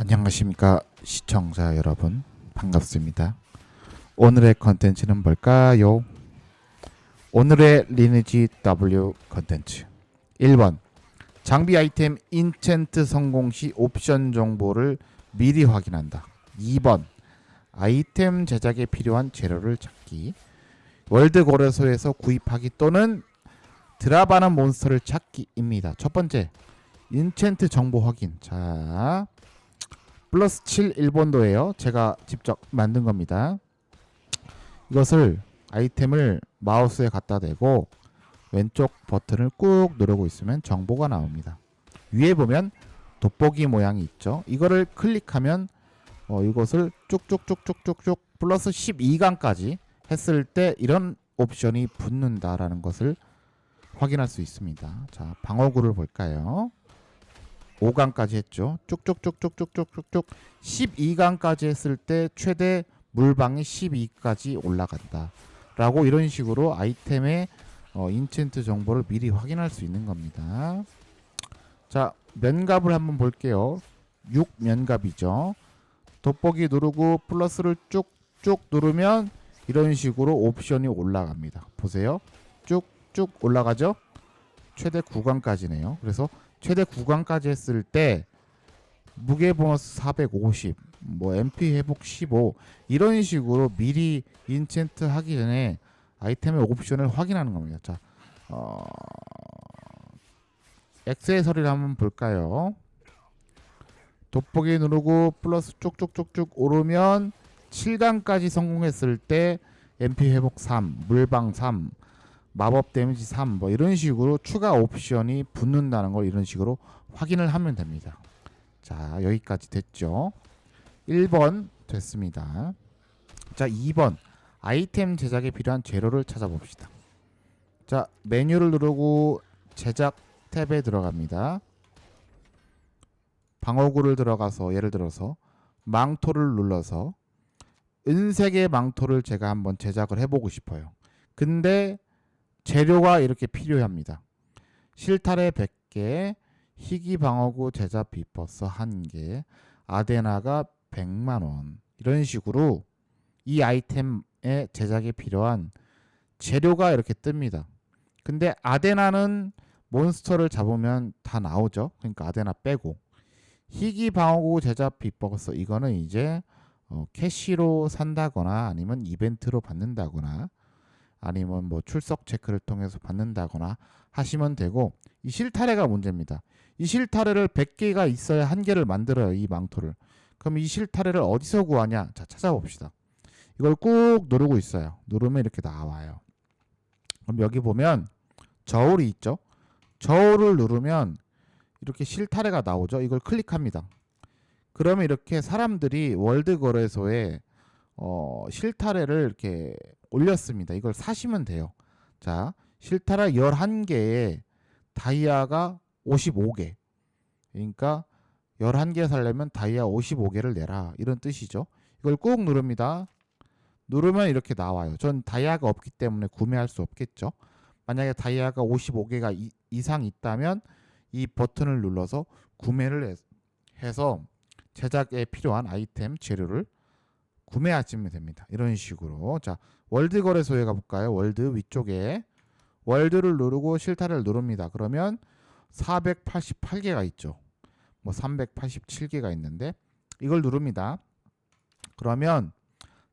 안녕하십니까 시청자 여러분 반갑습니다. 오늘의 컨텐츠는 뭘까요? 오늘의 리니지 W 컨텐츠 1번 장비 아이템 인챈트 성공 시 옵션 정보를 미리 확인한다. 2번 아이템 제작에 필요한 재료를 찾기 월드 거래소에서 구입하기 또는 드랍하는 몬스터를 찾기입니다. 첫 번째 인챈트 정보 확인. 자, 플러스 7 일본도예요. 제가 직접 만든 겁니다. 이것을 아이템을 마우스에 갖다 대고 왼쪽 버튼을 꾹 누르고 있으면 정보가 나옵니다. 위에 보면 돋보기 모양이 있죠. 이거를 클릭하면 어, 이것을 쭉쭉쭉쭉쭉쭉 플러스 12강까지 했을 때 이런 옵션이 붙는다라는 것을 확인할 수 있습니다. 자, 방어구를 볼까요? 5강까지 했죠. 쭉쭉쭉쭉쭉쭉쭉 12강까지 했을 때 최대 물방이 12까지 올라간다. 라고 이런 식으로 아이템의 어, 인챈트 정보를 미리 확인할 수 있는 겁니다. 자, 면갑을 한번 볼게요. 6 면갑이죠. 돋보기 누르고 플러스를 쭉쭉 누르면 이런 식으로 옵션이 올라갑니다. 보세요. 쭉쭉 올라가죠? 최대 9강까지네요. 그래서 최대 9강까지 했을 때 무게 보너스 450, 뭐 MP 회복 15 이런 식으로 미리 인챈트 하기 전에 아이템의 옵션을 확인하는 겁니다. 자, 어... 액세서리를 한번 볼까요? 돋보기 누르고 플러스 쭉쭉쭉쭉 오르면 7강까지 성공했을 때 MP 회복 3, 물방 3, 마법 데미지 3, 뭐 이런 식으로 추가 옵션이 붙는다는 걸 이런 식으로 확인을 하면 됩니다. 자, 여기까지 됐죠. 1번 됐습니다. 자, 2번 아이템 제작에 필요한 재료를 찾아봅시다. 자, 메뉴를 누르고 제작 탭에 들어갑니다. 방어구를 들어가서 예를 들어서 망토를 눌러서 은색의 망토를 제가 한번 제작을 해보고 싶어요. 근데 재료가 이렇게 필요합니다. 실타래 100개, 희귀 방어구 제작 비퍼스 1개, 아데나가 100만 원. 이런 식으로 이 아이템의 제작에 필요한 재료가 이렇게 뜹니다. 근데 아데나는 몬스터를 잡으면 다 나오죠. 그러니까 아데나 빼고 희귀 방어구 제작 비퍼스 이거는 이제 어, 캐시로 산다거나 아니면 이벤트로 받는다거나 아니면 뭐 출석 체크를 통해서 받는다거나 하시면 되고 이 실타래가 문제입니다. 이 실타래를 100개가 있어야 한 개를 만들어요. 이 망토를. 그럼 이 실타래를 어디서 구하냐? 자, 찾아봅시다. 이걸 꾹 누르고 있어요. 누르면 이렇게 나와요. 그럼 여기 보면 저울이 있죠? 저울을 누르면 이렇게 실타래가 나오죠. 이걸 클릭합니다. 그러면 이렇게 사람들이 월드 거래소에 어, 실타래를 이렇게 올렸습니다. 이걸 사시면 돼요. 자, 실타래 11개에 다이아가 55개. 그러니까 11개 살려면 다이아 55개를 내라. 이런 뜻이죠. 이걸 꾹 누릅니다. 누르면 이렇게 나와요. 전 다이아가 없기 때문에 구매할 수 없겠죠. 만약에 다이아가 55개가 이, 이상 있다면 이 버튼을 눌러서 구매를 해- 해서 제작에 필요한 아이템 재료를 구매하시면 됩니다. 이런 식으로 자 월드 거래소에 가볼까요? 월드 위쪽에 월드를 누르고 실타래를 누릅니다. 그러면 488개가 있죠. 뭐 387개가 있는데 이걸 누릅니다. 그러면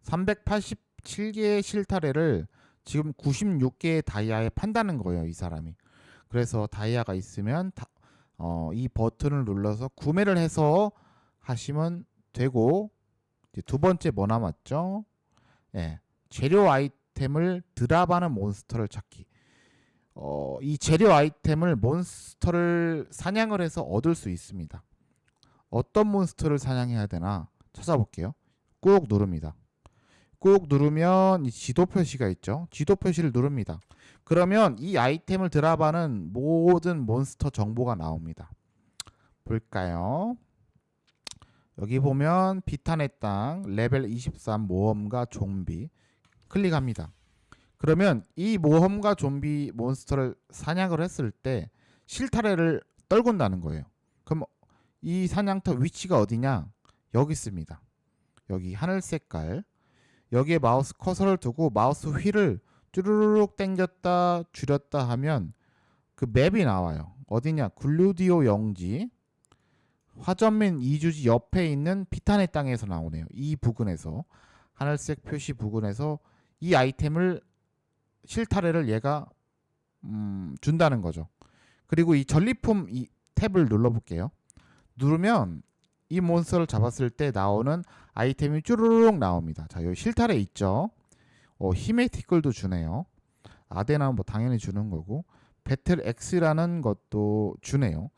387개의 실타래를 지금 96개의 다이아에 판다는 거예요, 이 사람이. 그래서 다이아가 있으면 다, 어, 이 버튼을 눌러서 구매를 해서 하시면 되고 두 번째 뭐 남았죠? 예. 재료 아이템을 드랍하는 몬스터를 찾기. 어, 이 재료 아이템을 몬스터를 사냥을 해서 얻을 수 있습니다. 어떤 몬스터를 사냥해야 되나 찾아볼게요. 꾹 누릅니다. 꾹 누르면 이 지도 표시가 있죠. 지도 표시를 누릅니다. 그러면 이 아이템을 드랍하는 모든 몬스터 정보가 나옵니다. 볼까요? 여기 보면 비탄의 땅 레벨 23 모험가 좀비 클릭합니다. 그러면 이 모험가 좀비 몬스터를 사냥을 했을 때 실타래를 떨군다는 거예요. 그럼 이 사냥터 위치가 어디냐? 여기 있습니다. 여기 하늘 색깔 여기에 마우스 커서를 두고 마우스 휠을 쭈르륵 당겼다 줄였다 하면 그 맵이 나와요. 어디냐? 글루디오 영지 화전민 이주지 옆에 있는 피탄의 땅에서 나오네요. 이 부근에서 하늘색 표시 부근에서 이 아이템을 실타래를 얘가 음, 준다는 거죠. 그리고 이 전리품 이 탭을 눌러볼게요. 누르면 이 몬스터를 잡았을 때 나오는 아이템이 쭈루룩 나옵니다. 자, 여기 실타래 있죠. 어, 힘의 티끌도 주네요. 아데나는 뭐 당연히 주는 거고 배틀 X라는 것도 주네요.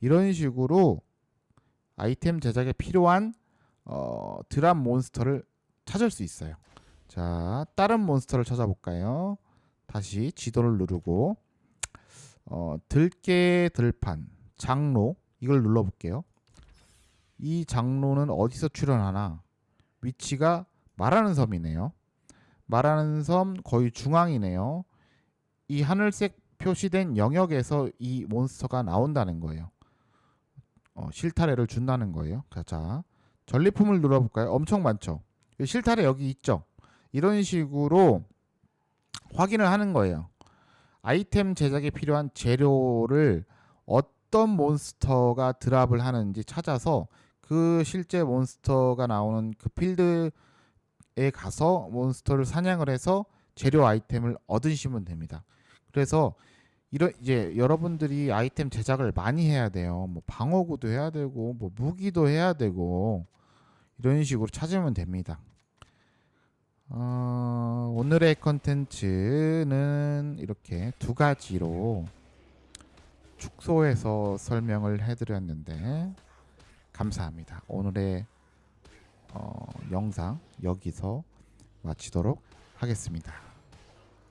이런 식으로 아이템 제작에 필요한 어, 드랍 몬스터를 찾을 수 있어요. 자, 다른 몬스터를 찾아볼까요? 다시 지도를 누르고 어, 들깨 들판 장로 이걸 눌러볼게요. 이 장로는 어디서 출현하나? 위치가 말하는 섬이네요. 말하는 섬 거의 중앙이네요. 이 하늘색 표시된 영역에서 이 몬스터가 나온다는 거예요. 어, 실타래를 준다는 거예요. 자, 자, 전리품을 눌러볼까요? 엄청 많죠. 이 실타래 여기 있죠. 이런 식으로 확인을 하는 거예요. 아이템 제작에 필요한 재료를 어떤 몬스터가 드랍을 하는지 찾아서 그 실제 몬스터가 나오는 그 필드에 가서 몬스터를 사냥을 해서 재료 아이템을 얻으시면 됩니다. 그래서 이런 이제 여러분들이 아이템 제작을 많이 해야 돼요. 뭐 방어구도 해야 되고 뭐 무기도 해야 되고 이런 식으로 찾으면 됩니다. 어, 오늘의 컨텐츠는 이렇게 두 가지로 축소해서 설명을 해드렸는데 감사합니다. 오늘의 어, 영상 여기서 마치도록 하겠습니다.